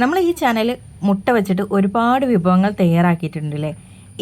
നമ്മൾ ഈ ചാനൽ മുട്ട വെച്ചിട്ട് ഒരുപാട് വിഭവങ്ങൾ തയ്യാറാക്കിയിട്ടുണ്ടല്ലേ?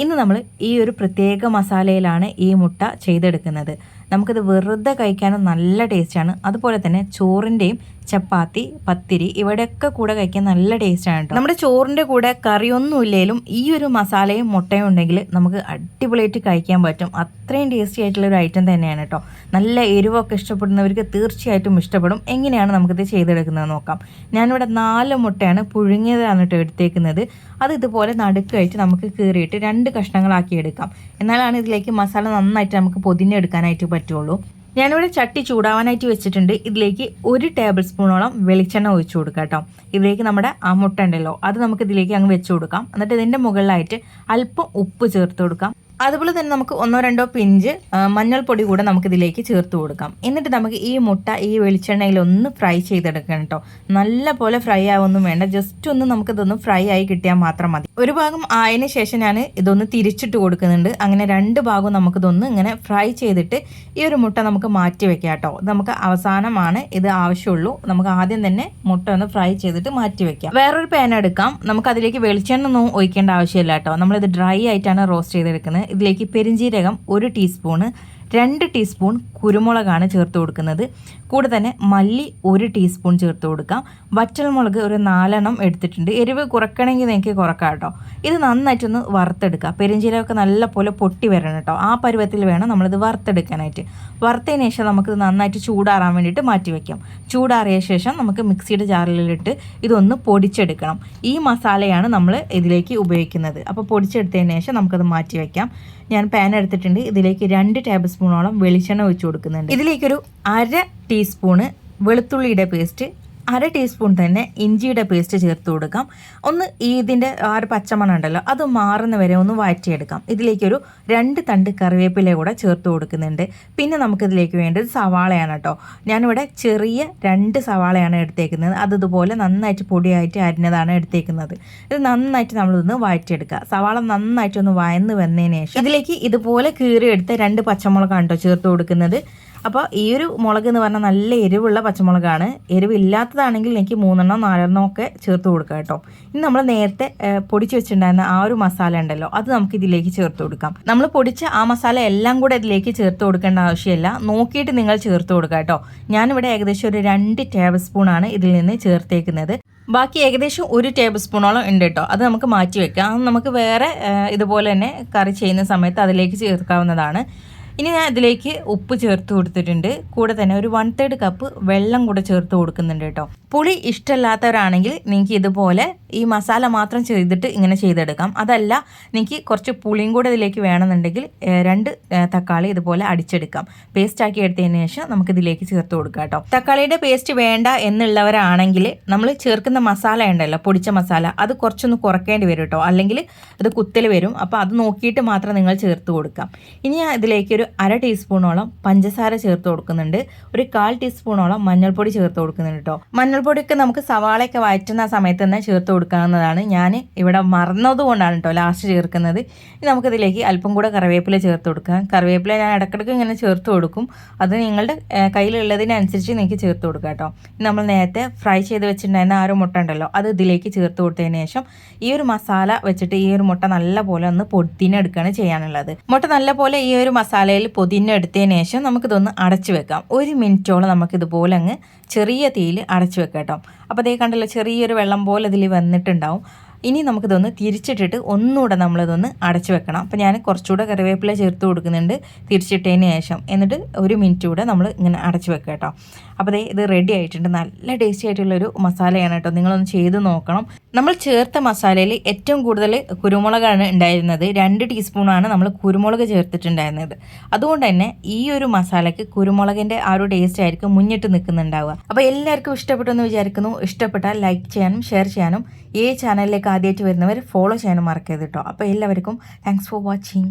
ഇന്ന് നമ്മൾ ഈ ഒരു പ്രത്യേക മസാലയിലാണ് ഈ മുട്ട ചെയ്തെടുക്കുന്നത്. നമുക്കിത് വെറുതെ കഴിക്കാനും നല്ല ടേസ്റ്റാണ് അതുപോലെ തന്നെ ചോറിന്റെയും ചപ്പാത്തി പത്തിരി ഇവിടെയൊക്കെ കൂടെ കഴിക്കാൻ നല്ല ടേസ്റ്റാണ് കേട്ടോ നമ്മുടെ ചോറിന്റെ കൂടെ കറിയൊന്നും ഇല്ലെങ്കിലും ഈ ഒരു മസാലയും മുട്ടയും ഉണ്ടെങ്കിൽ നമുക്ക് അടിപൊളിയായിട്ട് കഴിക്കാൻ പറ്റും. അത്രയും ടേസ്റ്റി ആയിട്ടുള്ള ഒരു ഐറ്റം തന്നെയാണ് കേട്ടോ നല്ല എരിവൊക്കെ ഇഷ്ടപ്പെടുന്നവർക്ക് തീർച്ചയായിട്ടും ഇഷ്ടപ്പെടും. എങ്ങനെയാണ് നമുക്കിത് ചെയ്തെടുക്കുന്നത് നോക്കാം. ഞാനിവിടെ നാല് മുട്ടയാണ് പുഴുങ്ങിയതാണ് കേട്ടോ എടുത്തേക്കുന്നത്. അത് ഇതുപോലെ നടുക്കായിട്ട് നമുക്ക് കീറിയിട്ട് രണ്ട് കഷ്ണങ്ങളാക്കി എടുക്കാം. എന്നാലാണ് ഇതിലേക്ക് മസാല നന്നായിട്ട് നമുക്ക് പൊതിഞ്ഞെടുക്കാനായിട്ട് പറ്റുള്ളൂ. ഞാനിവിടെ ചട്ടി ചൂടാവാനായിട്ട് വെച്ചിട്ടുണ്ട്. ഇതിലേക്ക് ഒരു ടേബിൾ സ്പൂണോളം വെളിച്ചെണ്ണ ഒഴിച്ചു കൊടുക്കാം കേട്ടോ. ഇതിലേക്ക് നമ്മുടെ ആ മുട്ട ഉണ്ടല്ലോ അത് നമുക്ക് ഇതിലേക്ക് അങ്ങ് വെച്ച് കൊടുക്കാം. എന്നിട്ട് ഇതിന്റെ മുകളിലായിട്ട് അല്പം ഉപ്പ് ചേർത്ത് കൊടുക്കാം. അതുപോലെ തന്നെ നമുക്ക് ഒന്നോ രണ്ടോ പിഞ്ച് മഞ്ഞൾപ്പൊടി കൂടെ നമുക്ക് ഇതിലേക്ക് ചേർത്ത് കൊടുക്കാം. എന്നിട്ട് നമുക്ക് ഈ മുട്ട ഈ വെളിച്ചെണ്ണയിൽ ഒന്ന് ഫ്രൈ ചെയ്തെടുക്കണം കേട്ടോ. നല്ല പോലെ ഫ്രൈ ആവൊന്നും വേണ്ട. ജസ്റ്റ് ഒന്ന് നമുക്കിതൊന്ന് ഫ്രൈ ആയി കിട്ടിയാൽ മാത്രം മതി. ഒരു ഭാഗം ആയതിനു ശേഷം ഞാൻ ഇതൊന്ന് തിരിച്ചിട്ട് കൊടുക്കുന്നുണ്ട്. അങ്ങനെ രണ്ട് ഭാഗവും നമുക്കിതൊന്ന് ഇങ്ങനെ ഫ്രൈ ചെയ്തിട്ട് ഈ ഒരു മുട്ട നമുക്ക് മാറ്റി വെക്കാം കേട്ടോ. നമുക്ക് അവസാനമാണ് ഇത് ആവശ്യമുള്ളൂ. നമുക്ക് ആദ്യം തന്നെ മുട്ട ഒന്ന് ഫ്രൈ ചെയ്തിട്ട് മാറ്റി വെക്കാം. വേറൊരു പാൻ എടുക്കാം. നമുക്ക് അതിലേക്ക് വെളിച്ചെണ്ണ ഒന്നും ഒഴിക്കേണ്ട ആവശ്യമില്ല കേട്ടോ. നമ്മളിത് ഡ്രൈ ആയിട്ടാണ് റോസ്റ്റ് ചെയ്തെടുക്കുന്നത്. ഇതിലേക്ക് പെരിഞ്ജീരകം ഒരു ടീസ്പൂണ് രണ്ട് ടീസ്പൂൺ കുരുമുളകാണ് ചേർത്ത് കൊടുക്കുന്നത്. കൂടെ തന്നെ മല്ലി ഒരു ടീസ്പൂൺ ചേർത്ത് കൊടുക്കാം. വറ്റൽമുളക് ഒരു നാലെണ്ണം എടുത്തിട്ടുണ്ട്. എരിവ് കുറക്കണമെങ്കിൽ നിങ്ങൾക്ക് കുറക്കാം കേട്ടോ. ഇത് നന്നായിട്ടൊന്ന് വറുത്തെടുക്കുക പെരിഞ്ചീരകമൊക്കെ നല്ല പോലെ പൊട്ടി വരണം കേട്ടോ. ആ പരുവത്തിൽ വേണം നമ്മളിത് വറുത്തെടുക്കാനായിട്ട്. വറുത്തതിന് ശേഷം നമുക്കിത് നന്നായിട്ട് ചൂടാറാൻ വേണ്ടിയിട്ട് മാറ്റി വയ്ക്കാം. ചൂടാറിയ ശേഷം നമുക്ക് മിക്സിയുടെ ജാറിലിട്ട് ഇതൊന്ന് പൊടിച്ചെടുക്കണം. ഈ മസാലയാണ് നമ്മൾ ഇതിലേക്ക് ഉപയോഗിക്കുന്നത്. അപ്പോൾ പൊടിച്ചെടുത്തതിന് ശേഷം നമുക്കത് മാറ്റി വയ്ക്കാം. ഞാൻ പാൻ എടുത്തിട്ടുണ്ട്. ഇതിലേക്ക് രണ്ട് ടേബിൾ സ്പൂണോളം വെളിച്ചെണ്ണ ഒഴിച്ചു കൊടുക്കുന്നുണ്ട്. ഇതിലേക്കൊരു അര ടീസ്പൂണ് വെളുത്തുള്ളിയുടെ പേസ്റ്റ് അര ടീസ്പൂൺ തന്നെ ഇഞ്ചിയുടെ പേസ്റ്റ് ചേർത്ത് കൊടുക്കാം. ഒന്ന് ഈ ഇതിന്റെ ആ ഒരു പച്ചമണം ഉണ്ടല്ലോ അത് മാറുന്ന വരെ ഒന്ന് വഴറ്റിയെടുക്കാം. ഇതിലേക്കൊരു രണ്ട് തണ്ട് കറിവേപ്പില കൂടെ ചേർത്ത് കൊടുക്കുന്നുണ്ട്. പിന്നെ നമുക്കിതിലേക്ക് വേണ്ടത് സവാളയാണ് കേട്ടോ. ഞാനിവിടെ ചെറിയ രണ്ട് സവാളയാണ് എടുത്തേക്കുന്നത്. അത് ഇതുപോലെ നന്നായിട്ട് പൊടിയായിട്ട് അരിഞ്ഞതാണ് എടുത്തേക്കുന്നത്. ഇത് നന്നായിട്ട് നമ്മളിതൊന്ന് വഴറ്റിയെടുക്കുക. സവാള നന്നായിട്ടൊന്ന് വയന്ന് വന്നതിന് ശേഷം ഇതിലേക്ക് ഇതുപോലെ കീറിയെടുത്ത രണ്ട് പച്ചമുളകാണ് കേട്ടോ ചേർത്ത് കൊടുക്കുന്നത്. അപ്പോൾ ഈ ഒരു മുളക് എന്ന് പറഞ്ഞാൽ നല്ല എരിവുള്ള പച്ചമുളകാണ്. എരിവില്ലാത്തതാണെങ്കിൽ എനിക്ക് മൂന്നെണ്ണം നാലെണ്ണം ഒക്കെ ചേർത്ത് കൊടുക്കാം കേട്ടോ. ഇനി നമ്മൾ നേരത്തെ പൊടിച്ച് വെച്ചിട്ടുണ്ടായിരുന്ന ആ ഒരു മസാല ഉണ്ടല്ലോ അത് നമുക്ക് ഇതിലേക്ക് ചേർത്ത് കൊടുക്കാം. നമ്മൾ പൊടിച്ച ആ മസാല എല്ലാം കൂടെ ഇതിലേക്ക് ചേർത്ത് കൊടുക്കേണ്ട ആവശ്യമില്ല. നോക്കിയിട്ട് നിങ്ങൾ ചേർത്ത് കൊടുക്കുക കേട്ടോ. ഞാനിവിടെ ഏകദേശം ഒരു രണ്ട് ടേബിൾ സ്പൂണാണ് ഇതിൽ നിന്ന് ചേർത്തേക്കുന്നത്. ബാക്കി ഏകദേശം ഒരു ടേബിൾ സ്പൂണോളം ഉണ്ട് കേട്ടോ. അത് നമുക്ക് മാറ്റി വെക്കാം. അത് നമുക്ക് വേറെ ഇതുപോലെ തന്നെ കറി ചെയ്യുന്ന സമയത്ത് അതിലേക്ക് ചേർക്കാവുന്നതാണ്. ഇനി ഞാൻ ഇതിലേക്ക് ഉപ്പ് ചേർത്ത് കൊടുത്തിട്ടുണ്ട്. കൂടെ തന്നെ ഒരു വൺ തേർഡ് കപ്പ് വെള്ളം കൂടെ ചേർത്ത് കൊടുക്കുന്നുണ്ട് കേട്ടോ. പുളി ഇഷ്ടമല്ലാത്തവരാണെങ്കിൽ നിങ്ങൾക്ക് ഇതുപോലെ ഈ മസാല മാത്രം ചെയ്തിട്ട് ഇങ്ങനെ ചെയ്തെടുക്കാം. അതല്ല നിങ്ങൾക്ക് കുറച്ച് പുളിയും കൂടെ ഇതിലേക്ക് വേണമെന്നുണ്ടെങ്കിൽ രണ്ട് തക്കാളി ഇതുപോലെ അടിച്ചെടുക്കാം. പേസ്റ്റ് ആക്കി എടുത്തതിന് ശേഷം നമുക്ക് ഇതിലേക്ക് ചേർത്ത് കൊടുക്കാം കേട്ടോ. തക്കാളിയുടെ പേസ്റ്റ് വേണ്ട എന്നുള്ളവരാണെങ്കിൽ നമ്മൾ ചേർക്കുന്ന മസാല ഉണ്ടല്ലോ പൊടിച്ച മസാല അത് കുറച്ചൊന്ന് കുറയ്ക്കേണ്ടി വരും കേട്ടോ. അല്ലെങ്കിൽ അത് കുത്തൽ വരും. അപ്പോൾ അത് നോക്കിയിട്ട് മാത്രം നിങ്ങൾ ചേർത്ത് കൊടുക്കാം. ഇനി ഇതിലേക്ക് ഒരു അര ടീസ്പൂണോളം പഞ്ചസാര ചേർത്ത് കൊടുക്കുന്നുണ്ട്. ഒരു കാൽ ടീസ്പൂണോളം മഞ്ഞൾപ്പൊടി ചേർത്ത് കൊടുക്കുന്നുണ്ട് കേട്ടോ. മഞ്ഞൾപ്പൊടിയൊക്കെ നമുക്ക് സവാളയൊക്കെ വഴറ്റുന്ന സമയത്ത് തന്നെ ചേർത്ത് കൊടുക്കാവുന്നതാണ്. ഞാൻ ഇവിടെ മറന്നതുകൊണ്ടാണ് കേട്ടോ ലാസ്റ്റ് ചേർക്കുന്നത്. ഇനി നമുക്കിതിലേക്ക് അല്പം കൂടെ കറിവേപ്പില ചേർത്ത് കൊടുക്കാം. കറിവേപ്പില ഞാൻ ഇടയ്ക്കിടയ്ക്ക് ഇങ്ങനെ ചേർത്ത് കൊടുക്കും. അത് നിങ്ങളുടെ കയ്യിലുള്ളതിനനുസരിച്ച് നിങ്ങൾക്ക് ചേർത്ത് കൊടുക്കാം കേട്ടോ. നമ്മൾ നേരത്തെ ഫ്രൈ ചെയ്ത് വെച്ചിട്ടുണ്ടായിരുന്ന ആ ഒരു മുട്ട ഉണ്ടല്ലോ അത് ഇതിലേക്ക് ചേർത്ത് കൊടുത്തതിന് ശേഷം ഈ ഒരു മസാല വെച്ചിട്ട് ഈ ഒരു മുട്ട നല്ല പോലെ ഒന്ന് പൊടിത്തിനെടുക്കുകയാണ് ചെയ്യാനുള്ളത്. മുട്ട നല്ല പോലെ ഈ ഒരു കയ്യിൽ പൊതിഞ്ഞെടുത്തതിന് ശേഷം നമുക്കിതൊന്ന് അടച്ചു വെക്കാം. ഒരു മിനിറ്റോളം നമുക്കിതുപോലെ അങ്ങ് ചെറിയ തീയിൽ അടച്ചു വെക്കാം കേട്ടോ. അപ്പോൾ അതേ കണ്ടല്ലോ ചെറിയൊരു വെള്ളം പോലെ ഇതിൽ വന്നിട്ടുണ്ടാവും. ഇനി നമുക്കിതൊന്ന് തിരിച്ചിട്ടിട്ട് ഒന്നുകൂടെ നമ്മളിതൊന്ന് അടച്ചു വെക്കണം. അപ്പോൾ ഞാൻ കുറച്ചുകൂടെ കറിവേപ്പില ചേർത്ത് കൊടുക്കുന്നുണ്ട് തിരിച്ചിട്ടതിന് ശേഷം. എന്നിട്ട് ഒരു മിനിറ്റ് കൂടെ നമ്മൾ ഇങ്ങനെ അടച്ചു വെക്കുക കേട്ടോ. അപ്പോൾ ദേ ഇത് റെഡി ആയിട്ടുണ്ട്. നല്ല ടേസ്റ്റി ആയിട്ടുള്ളൊരു മസാലയാണ് കേട്ടോ. നിങ്ങളൊന്ന് ചെയ്ത് നോക്കണം. നമ്മൾ ചേർത്ത മസാലയിൽ ഏറ്റവും കൂടുതൽ കുരുമുളകാണ് ഉണ്ടായിരുന്നത്. രണ്ട് ടീസ്പൂണാണ് നമ്മൾ കുരുമുളക് ചേർത്തിട്ടുണ്ടായിരുന്നത്. അതുകൊണ്ട് തന്നെ ഈ ഒരു മസാലയ്ക്ക് കുരുമുളകിന്റെ ആ ഒരു ടേസ്റ്റ് ആയിരിക്കും മുന്നിട്ട് നിൽക്കുന്നുണ്ടാവുക. അപ്പോൾ എല്ലാവർക്കും ഇഷ്ടപ്പെട്ടെന്ന് വിചാരിക്കുന്നു. ഇഷ്ടപ്പെട്ടാൽ ലൈക്ക് ചെയ്യാനും ഷെയർ ചെയ്യാനും. ഈ ചാനലിലേക്ക് ആദ്യമായിട്ട് വരുന്നവർ ഫോളോ ചെയ്യാനും മറക്കരുത് കേട്ടോ അപ്പോൾ എല്ലാവർക്കും താങ്ക്സ് ഫോർ വാച്ചിങ്